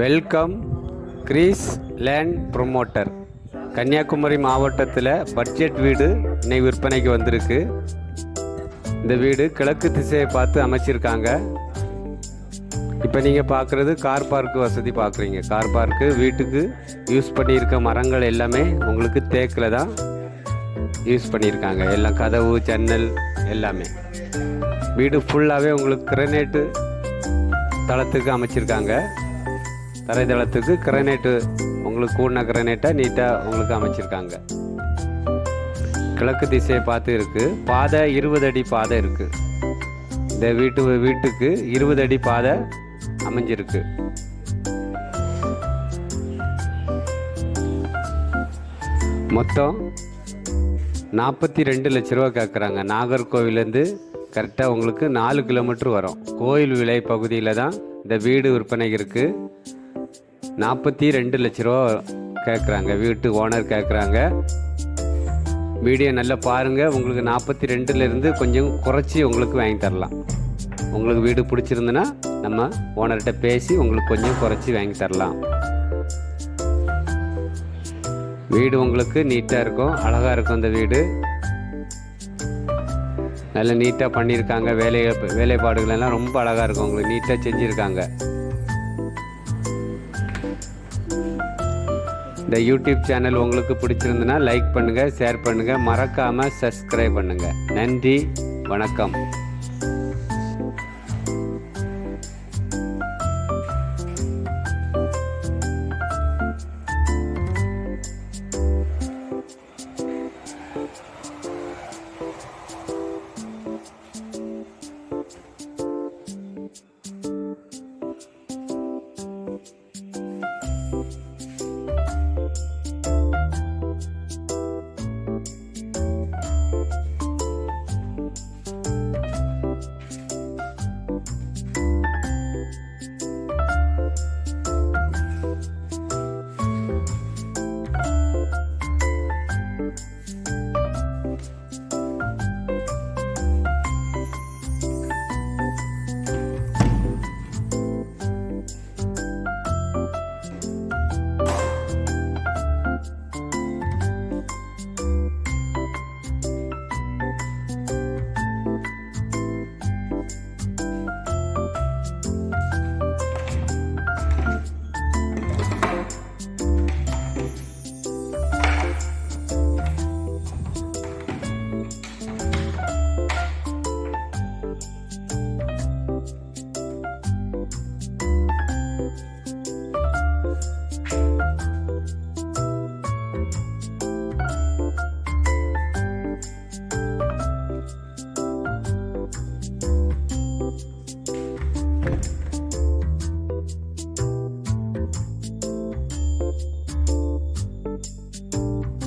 Welcome Greece land promoter. Kanyakumari மாவட்டத்தில் budget வீடு இன்னை விற்பனைக்கு வந்திருக்கு. இந்த வீடு கிழக்கு திசையை பார்த்து அமைச்சிருக்காங்க. இப்போ நீங்கள் பார்க்குறது கார் பார்க்கு வசதி பார்க்குறீங்க கார் பார்க்கு வீட்டுக்கு யூஸ் பண்ணியிருக்க மரங்கள் எல்லாமே உங்களுக்கு தேக்கில் தான் யூஸ் பண்ணியிருக்காங்க. எல்லாம் கதவு ஜன்னல் எல்லாமே. வீடு ஃபுல்லாகவே உங்களுக்கு கிரனேட்டு தளத்துக்கு அமைச்சிருக்காங்க. தரைதளத்துக்கு கிரனைட்டு உங்களுக்கு கூடின கிரனேட்டை நீட்டாக உங்களுக்கு அமைச்சிருக்காங்க. கிழக்கு திசையை பார்த்து இருக்கு. பாதை இருபது அடி பாதை இருக்குது இந்த வீட்டு வீட்டுக்கு இருபது அடி பாதை அமைஞ்சிருக்கு. மொத்தம் நாற்பத்தி ரெண்டு லட்ச ரூபா கேட்குறாங்க நாகர்கோவிலேருந்து கரெக்டாக உங்களுக்கு நாலு கிலோமீட்டர் வரும். கோயில் விலை பகுதியில் தான் இந்த வீடு விற்பனை இருக்குது நாற்பத்தி ரெண்டு லட்ச ரூபா கேட்குறாங்க வீட்டு ஓனர் கேட்குறாங்க வீடியோ நல்லா பாருங்கள் உங்களுக்கு நாற்பத்தி ரெண்டுலேருந்து கொஞ்சம் குறைச்சி உங்களுக்கு வாங்கி தரலாம். உங்களுக்கு வீடு பிடிச்சிருந்துன்னா நம்ம ஓனர்கிட்ட பேசி உங்களுக்கு கொஞ்சம் குறைச்சி வாங்கி தரலாம். வீடு உங்களுக்கு நீட்டாக இருக்கும். அழகாக இருக்கும் அந்த வீடு. நல்ல நீட்டாக பண்ணியிருக்காங்க. வேலை வேலைப்பாடுகள் எல்லாம் ரொம்ப அழகாக இருக்கும். உங்களுக்கு நீட்டாக செஞ்சுருக்காங்க. இந்த யூடியூப் சேனல் உங்களுக்கு பிடிச்சிருந்துன்னா லைக் பண்ணுங்கள் ஷேர் பண்ணுங்கள் மறக்காமல் சப்ஸ்கிரைப் பண்ணுங்கள் நன்றி வணக்கம்.